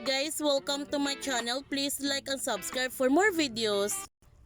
guys, welcome to my channel. Please like and subscribe for more videos.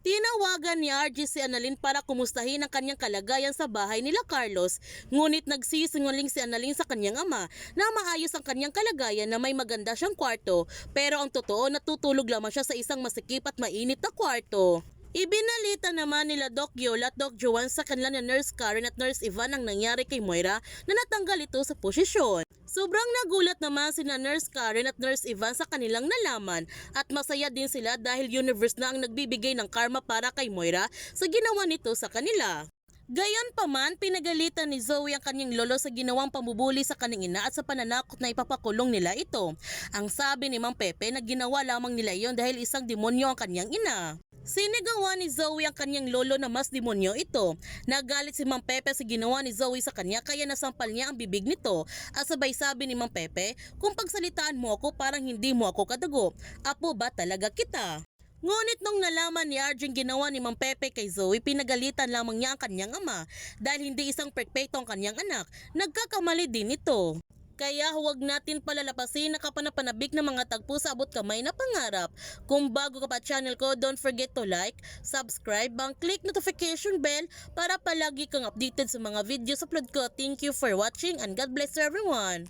Tinawagan ni RG si Annalyn para kumustahin ang kanyang kalagayan sa bahay nila Carlos, ngunit nagsisinungaling si Annalyn sa kanyang ama na maayos ang kanyang kalagayan na may maganda siyang kwarto, pero ang totoo natutulog lamang siya sa isang masikip at mainit na kwarto. Ibinalita naman nila Doc Yol at Doc Joan sa kanila na Nurse Karen at Nurse Ivan ang nangyari kay Moira na natanggal ito sa posisyon. Sobrang nagulat naman sina Nurse Karen at Nurse Ivan sa kanilang nalaman at masaya din sila dahil universe na ang nagbibigay ng karma para kay Moira sa ginawa nito sa kanila. Gayon pa man, pinagalitan ni Zoe ang kanyang lolo sa ginawang pambubuli sa kanyang ina at sa pananakot na ipapakulong nila ito. Ang sabi ni Mang Pepe na ginawa lamang nila iyon dahil isang demonyo ang kanyang ina. Sinigawa ni Zoe ang kanyang lolo na mas demonyo ito. Nagalit si Mang Pepe sa ginawa ni Zoe sa kanya kaya nasampal niya ang bibig nito. At sabay sabi ni Mang Pepe, kung pagsalitaan mo ako parang hindi mo ako kadugo. Apo ba talaga kita? Ngunit nung nalaman ni Arjun ginawa ni Mang Pepe kay Zoe, pinagalitan lamang niya ang kanyang ama dahil hindi isang perpekto ang kanyang anak. Nagkakamali din ito. Kaya huwag natin palalapasin na kapanapanabik ng mga tagpo sa abot kamay na pangarap. Kung bago ka pa channel ko, don't forget to like, subscribe, bang click notification bell para palagi kang updated sa mga videos upload ko. Thank you for watching and God bless everyone.